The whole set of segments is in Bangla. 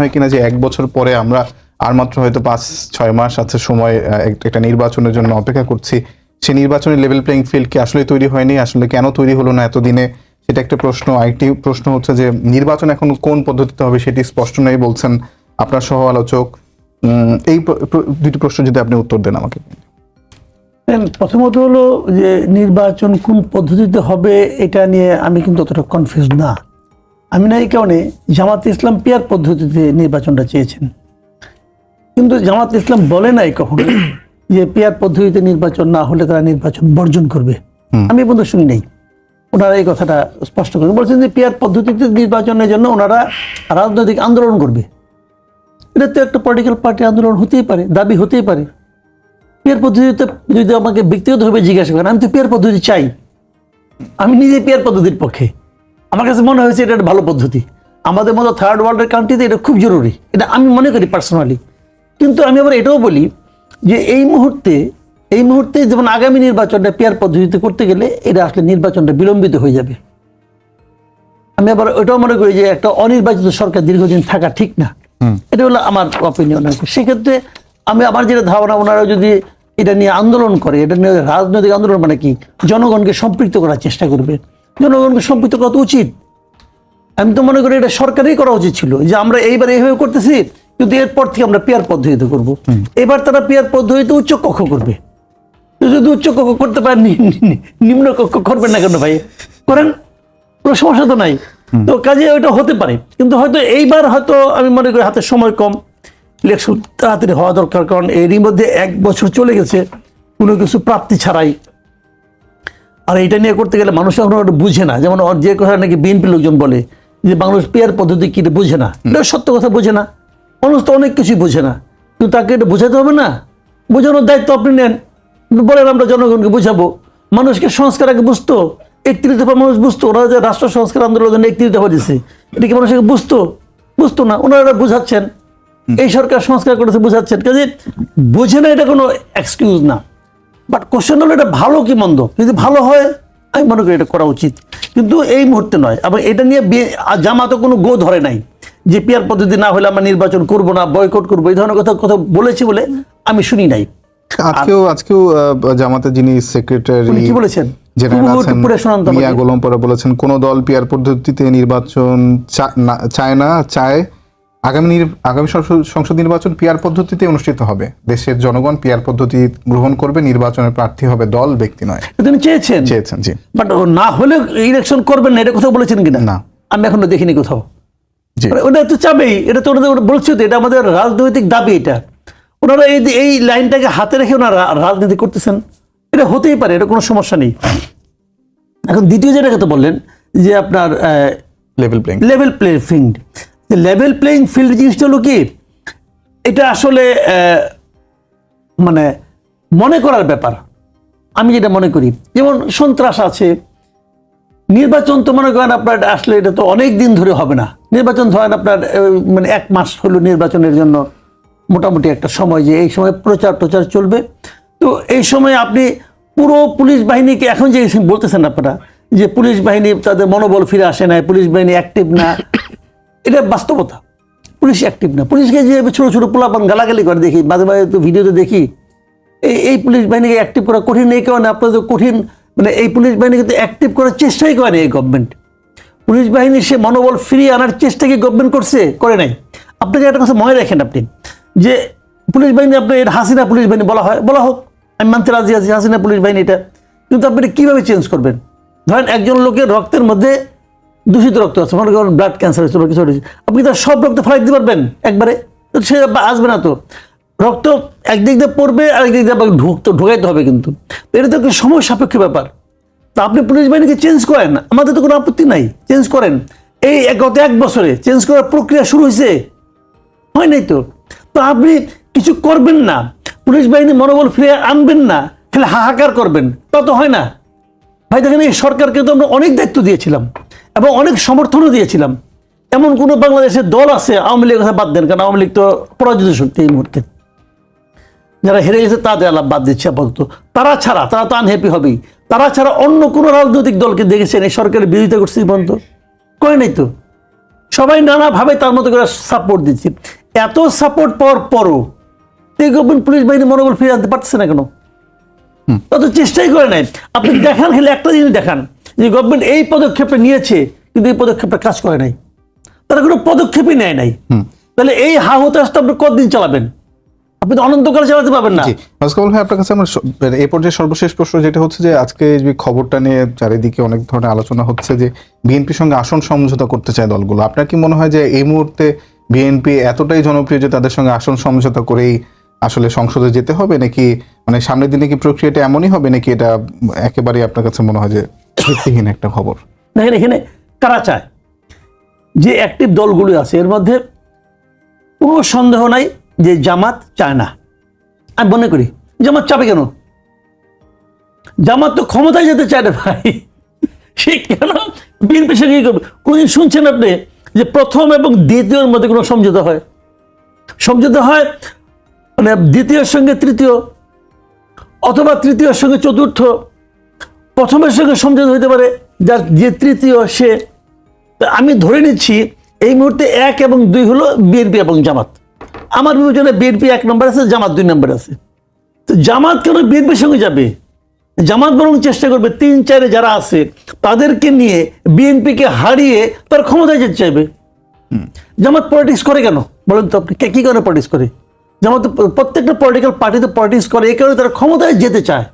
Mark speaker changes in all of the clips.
Speaker 1: হয় কিনা যে এক বছর পরে আমরা আর মাত্র হয়তো পাঁচ, ছয় মাস আছে সময় একটা নির্বাচনের জন্য অপেক্ষা করছি। সেই নির্বাচনের লেভেল প্লেইং ফিল্ড কি আসলে তৈরি হয়নি? আসলে কেন তৈরি হলো না এতদিনে? সেটা একটা প্রশ্ন। আরেকটি প্রশ্ন হচ্ছে যে নির্বাচন এখন কোন পদ্ধতিতে হবে সেটি স্পষ্ট নেই বলছেন আপনার সহ আলোচক এই দুটি প্রশ্ন যদি আপনি উত্তর দেন আমাকে।
Speaker 2: প্রথমত হলো যে নির্বাচন কোন পদ্ধতিতে হবে এটা নিয়ে আমি কিন্তু অতটা কনফিউজ না। আমি না এই কারণে জামাত ইসলাম পেয়ার পদ্ধতিতে নির্বাচনটা চেয়েছেন। কিন্তু জামাত ইসলাম বলে নাই কখনো যে পেয়ার পদ্ধতিতে নির্বাচন না হলে তারা নির্বাচন বর্জন করবে। আমি বন্ধু শুনি নাই ওনারা এই কথাটা স্পষ্ট করে বলছেন যে পেয়ার পদ্ধতিতে নির্বাচনের জন্য ওনারা রাজনৈতিক আন্দোলন করবে। এটা তো একটা পলিটিক্যাল পার্টি আন্দোলন হতেই পারে দাবি হতেই পারে। পেয়ার পদ্ধতিতে যদি আমাকে ব্যক্তিগতভাবে জিজ্ঞাসা করেন আমি তো পেয়ার পদ্ধতি চাই। আমি নিজে পেয়ার পদ্ধতির পক্ষে। আমার কাছে মনে হয়েছে এটা একটা ভালো পদ্ধতি। আমাদের মতো থার্ড ওয়ার্ল্ডের কান্ট্রিতে এটা খুব জরুরি। এটা আমি মনে করি পার্সোনালি কিন্তু আমি আবার এটাও বলি যে এই মুহূর্তে এই মুহূর্তে যেমন আগামী নির্বাচনটা পেয়ার পদ্ধতিতে করতে গেলে এটা আসলে নির্বাচনটা বিলম্বিত হয়ে যাবে। আমি আবার ওটাও মনে করি যে একটা অনির্বাচিত সরকার দীর্ঘদিন থাকা ঠিক না। এটা হলো আমার অপিনিয়ন আর সেক্ষেত্রে আমি আমার যেটা ধারণা ওনারা যদি এটা নিয়ে আন্দোলন করে এটা নিয়ে রাজনৈতিক আন্দোলন মানে কি? জনগণকে সম্পৃক্ত করার চেষ্টা করবে। জনগণকে সম্পৃক্ত করা তো উচিত। আমি তো মনে করি এটা সরকারই করা উচিত ছিল যে আমরা এইবার এইভাবে করতেছি কিন্তু এরপর থেকে আমরা পেয়ার পদ্ধতিতে করব। এবার তারা পেয়ার পদ্ধতিতে উচ্চ কক্ষ করবে। যদি উচ্চ কক্ষ করতে পারেন নিম্ন কক্ষ করবেন না কেন ভাই? করেন? কোনো সমস্যা তো নাই। তো কাজে ওইটা হতে পারে। কিন্তু হয়তো এইবার হয়তো আমি মনে করি হাতে সময় কম। ইলেকশন তাড়াতাড়ি হওয়া দরকার কারণ এরই মধ্যে এক বছর চলে গেছে। কোনো কিছু প্রাপ্তি ছাড়াই আর এটা নিয়ে করতে গেলে মানুষ এখন বুঝে না। যেমন যে কথা নাকি বিএনপি লোকজন বলে যে মানুষ পেয়ার পদ্ধতি কি? বুঝে না। এটা সত্য কথা বুঝে না। মানুষ তো অনেক কিছুই বুঝে না। কিন্তু তাকে এটা বোঝাতে হবে না। বোঝানোর দায়িত্ব আপনি নেন। বলেন আমরা জনগণকে বুঝাবো। মানুষকে সংস্কার আগে বুঝতো। একত্রিশ দফা মানুষ বুঝতো। ওরা যে রাষ্ট্র সংস্কার আন্দোলনের জন্য একত্রিশ দফা দিচ্ছে এটা কি মানুষকে বুঝতো? বুঝতো না। ওনারা বুঝাচ্ছেন। এই সরকার সংস্কার করেছে বুঝাচ্ছেন। কাজে বোঝে না এটা কোনো এক্সকিউজ না। বাট কোশ্চেন হলো এটা ভালো কি মন্দ? যদি ভালো হয় আমি মনে করি এটা করা উচিত। কিন্তু এই মুহূর্তে নয়। এবং এটা নিয়ে জামাতও কোনো গো ধরে নাই। যে পিয়ার পদ্ধতি না হলে আমরা নির্বাচন করব না বয়কট করব এই ধরনের কথা কথা বলেছি বলে আমি শুনি নাই।
Speaker 1: আজকেও আজকেও জামাতের যিনি সেক্রেটারি
Speaker 2: কি বলেছেন।
Speaker 1: মিয়া গোলাম পরে বলেছেন কোন দল পিয়ার পদ্ধতিতে নির্বাচন চায় না চায়। আগামী আগামী সংসদ- নির্বাচন পিয়ার পদ্ধতিতে অনুষ্ঠিত হবে। দেশের জনগণ পিয়ার পদ্ধতি গ্রহণ করবে নির্বাচনের প্রার্থী হবে দল ব্যক্তি নয়।
Speaker 2: তিনি চেয়েছেন?
Speaker 1: চেয়েছেন জি।
Speaker 2: বাট না হলে ইলেকশন করবেন না এটা কোথাও বলেছেন কিনা?
Speaker 1: না।
Speaker 2: আমি এখনও দেখিনি কোথাও। মানে ওটা তো চাবেই এটা তো ওনাদের বলছে তো এটা আমাদের রাজনৈতিক দাবি এটা। ওনারা এই এই লাইনটাকে হাতে রেখে ওনারা রাজনীতি করতেছেন। এটা হতেই পারে এটা কোনো সমস্যা নেই। এখন দ্বিতীয় যেটা কথা বললেন যে আপনার
Speaker 1: level playing
Speaker 2: level play field level playing field জিনিসটা হলো কি, এটা আসলে মানে মনে করার ব্যাপার। আমি যেটা মনে করি, যেমন সন্ত্রাস আছে, নির্বাচন তো মনে করেন আপনার আসলে এটা তো অনেক দিন ধরে হবে না। নির্বাচন ধরেন আপনার মানে এক মাস হলো নির্বাচনের জন্য মোটামুটি একটা সময় যে এই সময় প্রচার প্রচার চলবে। তো এই সময় আপনি পুরো পুলিশ বাহিনীকে, এখন যে বলতেছেন আপনারা, যে পুলিশ বাহিনী তাদের মনোবল ফিরে আসে না পুলিশ বাহিনী অ্যাক্টিভ না এটা বাস্তবতা। পুলিশ অ্যাক্টিভ না। পুলিশকে যে ছোটো ছোটো পোলাপান গালাগালি করে, দেখি, মাঝে মাঝে তো ভিডিওতে দেখি, এই এই পুলিশ বাহিনীকে অ্যাক্টিভ করা কঠিন, এই কারণে আপনাদের কঠিন মানে এই পুলিশ বাহিনীকে তো অ্যাক্টিভ করার চেষ্টাই করে এই গভর্নমেন্ট পুলিশ বাহিনী সে মনোবল ফিরিয়ে আনার চেষ্টা কি গভর্নমেন্ট করছে? করে নাই। আপনাকে একটা কথা মনে রাখেন আপনি, যে পুলিশ বাহিনী আপনি এটা হাসিনা পুলিশ বাহিনী বলা হয়, বলা হোক, আমি মানতে রাজি আছি, হাসিনা পুলিশ বাহিনী এটা। কিন্তু আপনি এটা কীভাবে চেঞ্জ করবেন? ধরেন একজন লোকের রক্তের মধ্যে দূষিত রক্ত আছে, মনে করেন ব্লাড ক্যান্সার হয়েছে বা কিছু হয়েছে, আপনি তার সব রক্ত ফেলাই দিতে পারবেন একবারে সে আসবে না তো। রক্ত একদিক দিয়ে পড়বে আর একদিক দিয়ে আবার ঢুকতে ঢোকাইতে হবে কিন্তু। এটা তো একটা সময় সাপেক্ষ ব্যাপার। তা আপনি পুলিশ বাহিনীকে চেঞ্জ করেন, আমাদের তো কোনো আপত্তি নাই চেঞ্জ করেন। এই গত এক বছরে চেঞ্জ করার প্রক্রিয়া শুরু হয়েছে, হয় নাই তো? তো আপনি কিছু করবেন না, পুলিশ বাহিনী মনোবল ফিরে আনবেন না, খালি হাহাকার করবেন, তা তো হয় না। ভাই দেখেন, এই সরকারকে তো আমরা অনেক দায়িত্ব দিয়েছিলাম। এবং অনেক সমর্থনও দিয়েছিলাম। এমন কোনো বাংলাদেশের দল আছে আওয়ামী লীগের কথা বাদ দেন কারণ আওয়ামী লীগ তো পরাজিত শক্তি এই মুহূর্তে। যারা হেরে গেছে তাদের আলাপ বাদ দিচ্ছে আপাতত। তারা ছাড়া তারা তো আনহ্যাপি হবেই। তারা ছাড়া অন্য কোনো রাজনৈতিক দলকে দেখেছেন এই সরকারের বিরোধিতা করছে পর্যন্ত? কয় নাই তো? সবাই নানাভাবে তার মতো করে সাপোর্ট দিচ্ছে। এত সাপোর্ট পাওয়ার পরও এই গভর্নমেন্ট পুলিশ বাহিনী মনোবল ফিরে আনতে পারতেছে না কেন? তত চেষ্টাই করে নাই। আপনি দেখান হলে একটা জিনিস দেখান। যে গভর্নমেন্ট এই পদক্ষেপটা নিয়েছে কিন্তু এই পদক্ষেপটা কাজ করে নাই। তারা কোনো পদক্ষেপই নেয় নাই। তাহলে এই হা হতাশটা আপনি কতদিন চালাবেন? আপনি তো অনন্তকাল চালাতে পারবেন না।
Speaker 1: জি। ভাই আপনার কাছে আমার মানে এই পর্যায়ে সর্বশেষ প্রশ্ন যেটা হচ্ছে যে আজকে যে খবরটা নিয়ে চারিদিকে অনেক ধরনের আলোচনা হচ্ছে যে বিএনপির সঙ্গে আসন সমঝোতা করতে চায় দলগুলো। আপনার কি মনে হয় যে এই মুহূর্তে বিএনপি এতটাই জনপ্রিয় যে তাদের সঙ্গে আসন সমঝোতা করেই আসলে সংসদে যেতে হবে? নাকি মানে সামনের দিনে কি প্রক্রিয়াটা এমনই হবে? নাকি এটা একেবারে আপনার কাছে মনে হয় যে ভিত্তিহীন একটা খবর।
Speaker 2: দেখেন, এখানে কারা চায়? যে অ্যাক্টিভ দলগুলো আছে, এর মধ্যে কোনো সন্দেহ নাই যে জামাত চায় না। আমি মনে করি, জামাত চাবে কেন? জামাত তো ক্ষমতায় যেতে চায় না ভাই। সে কেন? বিএনপির সঙ্গে কি করবে? কোনদিন শুনছেন আপনি যে প্রথম এবং দ্বিতীয়র মধ্যে কোনো সমঝোতা হয়? সমঝোতা হয় মানে দ্বিতীয়ের সঙ্গে তৃতীয়, অথবা তৃতীয়ের সঙ্গে চতুর্থ প্রথমের সঙ্গে সমঝোতা হতে পারে যার যে তৃতীয় সে। আমি ধরে নিচ্ছি এই মুহূর্তে এক এবং দুই হলো বিএনপি এবং জামাত। আমার বিবেচনায় বিএনপি এক নম্বর আছে জামাত দুই নম্বর আছে। তো জামাত কেন বিএনপির সঙ্গে যাবে? জামাত বরং চেষ্টা করবে তিন চারে যারা আছে তাদেরকে নিয়ে বিএনপিকে হারিয়ে তার ক্ষমতায় যেতে চাইবে। জামাত পলিটিক্স করে কেন? বলেন তো আপনি কে- কি কারণে পলিটিক্স করে? জামাত প্রত্যেকটা পলিটিক্যাল পার্টি তো পলিটিক্স করে এই কারণে তারা ক্ষমতায় যেতে চায়।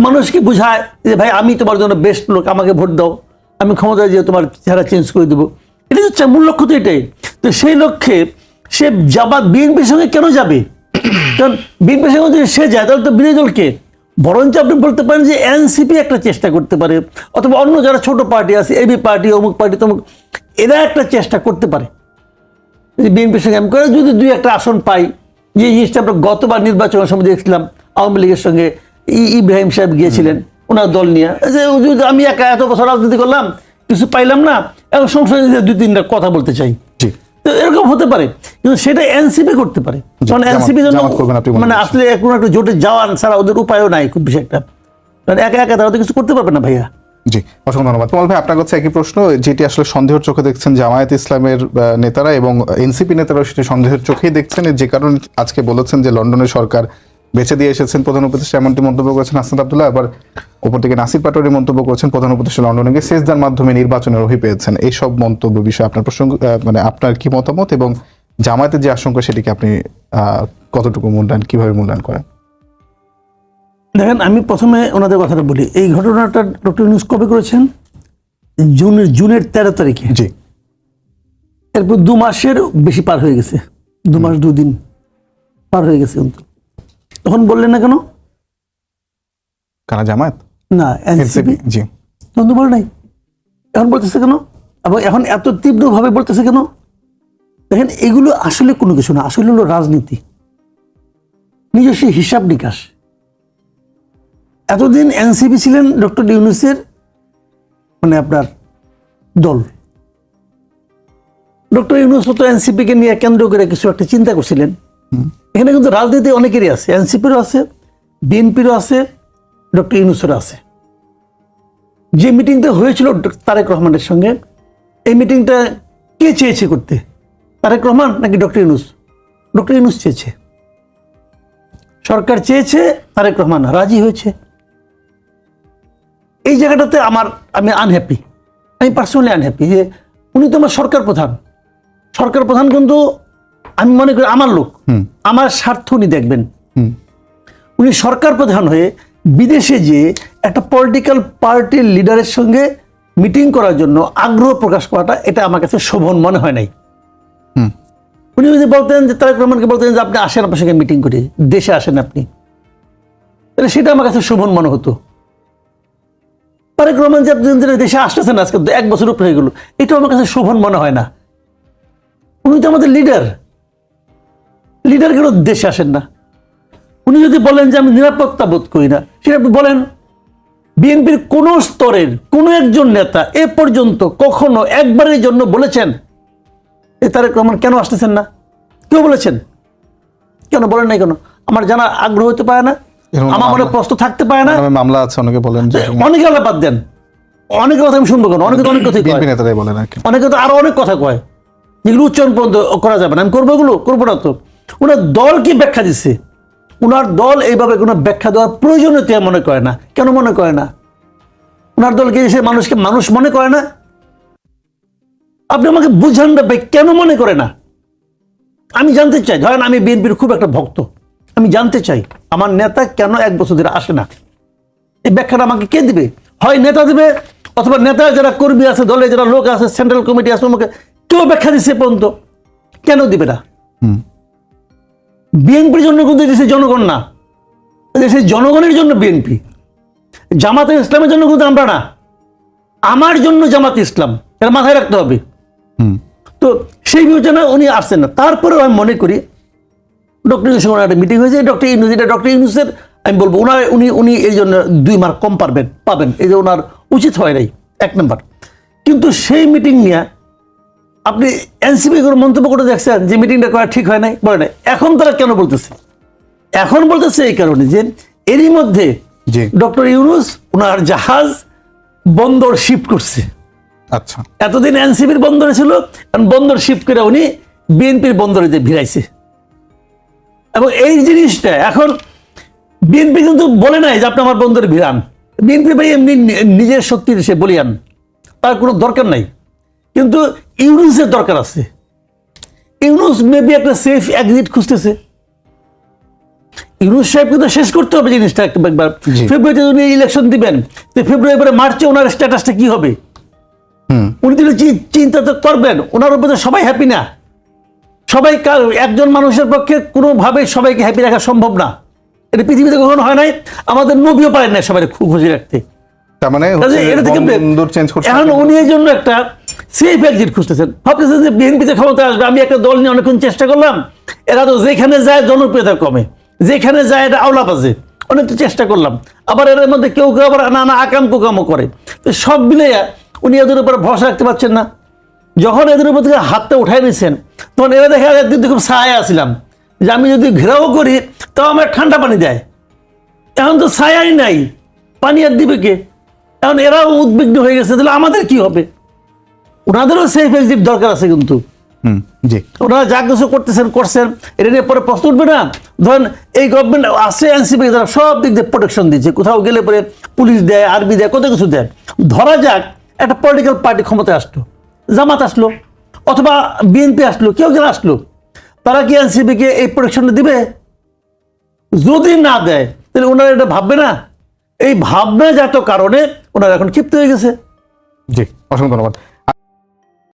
Speaker 2: মানুষকে বোঝায় যে ভাই আমি তোমার জন্য বেস্ট লোক আমাকে ভোট দাও। আমি ক্ষমতায় যে তোমার চেহারা চেঞ্জ করে দেবো। এটা হচ্ছে মূল লক্ষ্য তো এটাই। তো সেই লক্ষ্যে সে জামাত বিএনপির সঙ্গে কেন যাবে? কারণ বিএনপির সঙ্গে যদি সে যায় তাহলে তো বিরোধী দলকে। বরঞ্চ আপনি বলতে পারেন যে এনসিপি একটা চেষ্টা করতে পারে অথবা অন্য যারা ছোট পার্টি আছে এবি পার্টি অমুক পার্টি তমুক এরা একটা চেষ্টা করতে পারে। বিএনপির সঙ্গে আমি করে যদি দুই একটা আসন পাই যে জিনিসটা আমরা গতবার নির্বাচনের সময় দেখছিলাম আওয়ামী লীগের সঙ্গে ইব্রাহিম সাহেব গিয়েছিলেন ওনার দল নিয়ে। যে আমি একা এত বছর রাজনীতি করলাম কিছু পাইলাম না এখন সংসদে দুই তিনটা কথা বলতে চাই। তো এরকম হতে পারে কিন্তু সেটা এনসিপি করতে পারে। কারণ এনসিপি জন্য
Speaker 1: মানে
Speaker 2: আসলে কোনো একটা জোটে যাওয়ান ছাড়া ওদের উপায়ও নাই খুব বেশি একটা। কারণ একা একা তারা তো কিছু করতে পারবে না ভাইয়া।
Speaker 1: জি অসংখ্য ধন্যবাদ। কমল ভাই আপনার কাছে একই প্রশ্ন যেটি আসলে সন্দেহের চোখে দেখছেন জামায়াত ইসলামের নেতারা এবং এনসিপি নেতারাও সেটি সন্দেহের চোখেই দেখছেন। যে কারণে আজকে বলেছেন যে লন্ডনের সরকার বেছে দিয়ে এসেছেন প্রধান উপদেষ্টা এমনটি মন্তব্য করেছেন হাসান আবদুল্লাহ। আবার উপর থেকে নাসির পাটোয়ারি মন্তব্য করেছেন প্রধান উপদেষ্টা লন্ডনে গিয়ে সেজদার মাধ্যমে নির্বাচনের রহি পেয়েছেন। এইসব মন্তব্য বিষয়ে আপনার প্রসঙ্গ মানে আপনার কি মতামত এবং জামায়াতের যে আশঙ্কা সেটিকে আপনি কতটুকু মূল্যায়ন কীভাবে মূল্যায়ন করেন?
Speaker 2: দেখেন আমি প্রথমে ওনাদের কথাটা বলি। এই ঘটনাটা ডক্টর নিউজ কবে করেছেন? জুনের জুনের তেরো তারিখে।
Speaker 1: জি।
Speaker 2: এরপর দু মাসের বেশি পার হয়ে গেছে। দু মাস দুদিন পার হয়ে গেছে কিন্তু তখন বললেন না কেন?
Speaker 1: কারা জামায়াত?
Speaker 2: না
Speaker 1: এনসিপি। জি।
Speaker 2: তখন তো বলে নাই। এখন বলতেছে কেন? এবং এখন এত তীব্রভাবে বলতেছে কেন? দেখেন এগুলো আসলে কোনো কিছু না আসলে হলো রাজনীতি। নিজস্ব হিসাব নিকাশ। এতদিন এনসিপি ছিলেন ডক্টর ইউনুসের মানে আপনার দল। ডক্টর ইউনুস তো এনসিপিকে নিয়ে কেন্দ্র করে কিছু একটা চিন্তা করছিলেন। এখানে কিন্তু রাজনীতি অনেকেরই আছে। এনসিপিরও আছে, বিএনপিরও আছে, ডক্টর ইউনুসেরও আছে। যে মিটিংটা হয়েছিল তারেক রহমানের সঙ্গে, এই মিটিংটা কে চেয়েছে করতে? তারেক রহমান নাকি ডক্টর ইউনুস? ডক্টর ইউনুস চেয়েছে। সরকার চেয়েছে, তারেক রহমান রাজি হয়েছে। এই জায়গাটাতে আমার, আমি আনহ্যাপি আমি পার্সোনালি আনহ্যাপি যে উনি তো আমার সরকার প্রধান। সরকার প্রধান কিন্তু আমি মনে করি আমার লোক আমার স্বার্থ উনি দেখবেন। উনি সরকার প্রধান হয়ে বিদেশে যে একটা পলিটিক্যাল পার্টির লিডারের সঙ্গে মিটিং করার জন্য আগ্রহ প্রকাশ করাটা এটা আমার কাছে শোভন মনে হয় নাই। উনি যদি বলতেন যে তারেক রহমানকে বলতেন যে আপনি আসেন আপনার সঙ্গে মিটিং করি দেশে আসেন আপনি। তাহলে সেটা আমার কাছে শোভন মনে হতো। তারেক রহমান যে আপনি দেশে আসতেছেন আজকে এক বছর উপরে হয়ে গেল এটা আমার কাছে শোভন মনে হয় না। উনি তো আমাদের লিডার লিডার কেন দেশে আসেন না। উনি যদি বলেন যে আমি নিরাপত্তা বোধ করি না সেটা আপনি বলেন। বিএনপির কোন স্তরের কোনো একজন নেতা এ পর্যন্ত কখনো একবারের জন্য বলেছেন এ তারেক রহমান কেন আসতেছেন না? কেউ বলেছেন? কেন বলেন নাই কেন? আমার জানা আগ্রহ হতে পারে না। আমার মনে প্রশ্ন থাকতে পারে না।
Speaker 1: মামলা আছে অনেকে বলেন যে
Speaker 2: অনেকে আলাপ বাদ দেন। অনেক কথা আমি শুনব কেন? অনেকে তো অনেক কথাই কয়।
Speaker 1: বিএনপি নেতারাই বলেন
Speaker 2: অনেকে তো আরও অনেক কথা কয়। যেগুলো উচ্চারণ পর্যন্ত করা যাবে না। আমি করব এগুলো? করব না তো। ওনার দল কি ব্যাখ্যা দিচ্ছে ওনার দল এইভাবে কোনো ব্যাখ্যা দেওয়ার প্রয়োজনীয়তা মনে করে না। কেন মনে করে না? ওনার দলকে এসে মানুষকে মানুষ মনে করে না? আপনি আমাকে বুঝান না ভাই, কেন মনে করে না? আমি জানতে চাই, ধরেন আমি বিএনপির খুব একটা ভক্ত। আমি জানতে চাই, আমার নেতা কেন এক বছর ধরে আসে না? এই ব্যাখ্যাটা আমাকে কে দিবে? হয় নেতা দিবে, অথবা নেতা যারা কর্মী আছে দলে যারা লোক আছে, সেন্ট্রাল কমিটি আছে, আমাকে কেউ ব্যাখ্যা দিচ্ছে পর্যন্ত? কেন দিবে না?
Speaker 1: হুম।
Speaker 2: বিএনপির জন্য কিন্তু দেশের জনগণ না। দেশের জনগণের জন্য বিএনপি। জামাতে ইসলামের জন্য কিন্তু আমরা না। আমার জন্য জামাত ইসলাম। এটা মাথায় রাখতে হবে।
Speaker 1: হুম।
Speaker 2: তো সেই বিবেচনা উনি আসছেন না। তারপরেও আমি মনে করি ডক্টর ইউনুসের একটা মিটিং হয়েছে। ডক্টর ইউনুস এটা ডক্টর ইউনুসের আমি বলব ওনার উনি উনি এই জন্য দুই মার্ক কম পারবেন পাবেন। এই যে ওনার উচিত হয় নাই। এক নম্বর কিন্তু সেই মিটিং নিয়ে আপনি এনসিপি কোনো মন্তব্য করে দেখছেন যে মিটিংটা করা ঠিক হয় নাই? বলে নাই। এখন তারা কেন বলতেছে? এখন বলতেছে এই কারণে যে এরই মধ্যে ডক্টর ইউনুস ওনার জাহাজ বন্দর শিফট করছে।
Speaker 1: আচ্ছা।
Speaker 2: এতদিন এনসিপির বন্দরে ছিল বন্দর শিফট করে উনি বিএনপির বন্দরে যে ভিড়াইছে। এবং এই জিনিসটা এখন বিএনপি কিন্তু বলে নাই যে আপনি আমার বন্দরে ভিড়ান। বিএনপি ভাই এমনি নিজের শক্তির সে বলিয়ান। তার কোনো দরকার নাই। কিন্তু ইউনুসের দরকার আছে। ইউনুস মেবি একটা সেফ এক্সিট খুঁজতেছে। ইউনুস সাহেব কিন্তু শেষ করতে হবে জিনিসটা একবার ফেব্রুয়ারিতে উনি ইলেকশন দিবেন তো ফেব্রুয়ারি পরে মার্চে ওনার স্ট্যাটাসটা কি হবে? উনি চি- চিন্তা তো করবেন ওনার উপরে সবাই হ্যাপি না। সবাই একজন মানুষের পক্ষে কোনোভাবে সবাইকে হ্যাপি রাখা সম্ভব না। এটা পৃথিবীতে কখনো হয় নাই আমাদের নবীও পারেন না সবাই খুব খুশি রাখতে।
Speaker 1: তার মানে বন্দর চেঞ্জ করছে
Speaker 2: এখন উনি এই জন্য একটা সেফ এক্সিট খুঁজতেছেন। ভাবতেছেন যে বিএনপিতে ক্ষমতা আসবে আমি একটা দল নিয়ে অনেকক্ষণ চেষ্টা করলাম এরা তো যেখানে যায় জনপ্রিয়তা কমে যেখানে যায় এটা আওলা বাজে অনেক তো চেষ্টা করলাম। আবার এর মধ্যে কেউ কেউ আবার নানা আকাম কুকামও করে। তো সব মিলে উনি এদের উপর ভরসা রাখতে পারছেন না। যখন এদের উপর থেকে হাতটা উঠাই নিয়েছেন তখন এরা দেখে একদিন খুব সাহায্য আসছিলাম যে আমি যদি ঘেরাও করি তাও আমার ঠান্ডা পানি দেয়। এখন তো ছায়াই নাই পানি আর দিবে কে? এখন এরাও উদ্বিগ্ন হয়ে গেছে তাহলে আমাদের কি হবে? ওনাদেরও সেফ এক্সিট দরকার আছে কিন্তু।
Speaker 1: হুম জি।
Speaker 2: ওনারা যা কিছু করতেছেন করছেন এটা নিয়ে পরে প্রশ্ন উঠবে না। ধরেন এই গভর্নমেন্ট আছে এনসিপি যারা সব দিক দিয়ে প্রোটেকশন দিচ্ছে। কোথাও গেলে পরে পুলিশ দেয় আর্মি দেয় কত কিছু দেয়। ধরা যাক একটা পলিটিক্যাল পার্টি ক্ষমতায় আসলো জামাত আসলো অথবা বিএনপি আসলো কেউ যেন আসলো তারা কি এনসিপিকে এই প্রোটেকশনটা দিবে? যদি না দেয় তাহলে ওনারা এটা ভাববে না? এই ভাবনা জাত কারণে ওনারা এখন ক্ষিপ্ত হয়ে গেছে।
Speaker 1: জি অসংখ্য ধন্যবাদ।